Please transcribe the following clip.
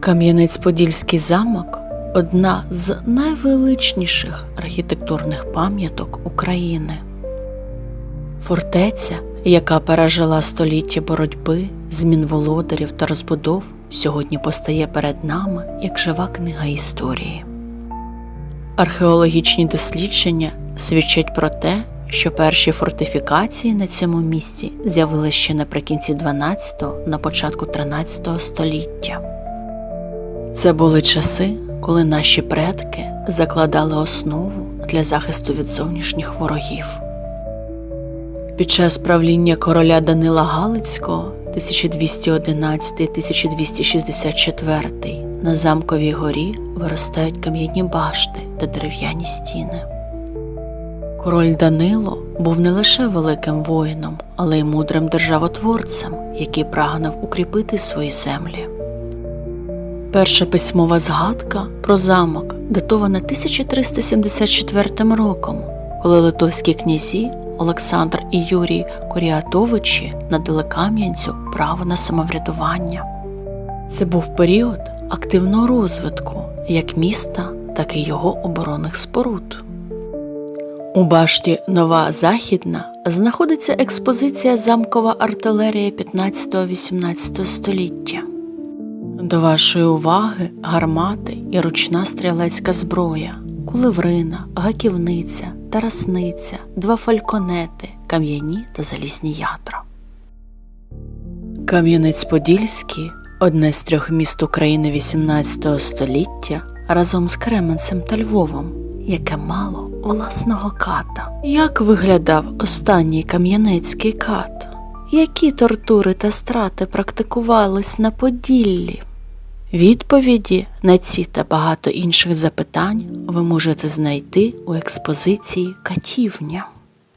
Кам'янець-Подільський замок одна з найвеличніших архітектурних пам'яток України. Фортеця, яка пережила століття боротьби, змін володарів та розбудов, сьогодні постає перед нами як жива книга історії. Археологічні дослідження свідчать про те, що перші фортифікації на цьому місці з'явилися ще наприкінці 12-го, на початку 13 століття. Це були часи, коли наші предки закладали основу для захисту від зовнішніх ворогів. Під час правління короля Данила Галицького 1211-1264 на замковій горі виростають кам'яні башти та дерев'яні стіни. Король Данило був не лише великим воїном, але й мудрим державотворцем, який прагнув укріпити свої землі. Перша письмова згадка про замок датована 1374 роком, коли литовські князі Олександр і Юрій Коріатовичі надали Кам'янцю право на самоврядування. Це був період активного розвитку як міста, так і його оборонних споруд. У башті Нова Західна знаходиться експозиція замкова артилерія 15-18 століття. До вашої уваги гармати і ручна стрілецька зброя, куливрина, гаківниця, тарасниця, два фальконети, кам'яні та залізні ядра. Кам'янець-Подільський одне з трьох міст України XVIII століття разом з Кременцем та Львовом, яке мало власного ката. Як виглядав останній кам'янецький кат? Які тортури та страти практикувались на Поділлі? Відповіді на ці та багато інших запитань ви можете знайти у експозиції Катівня.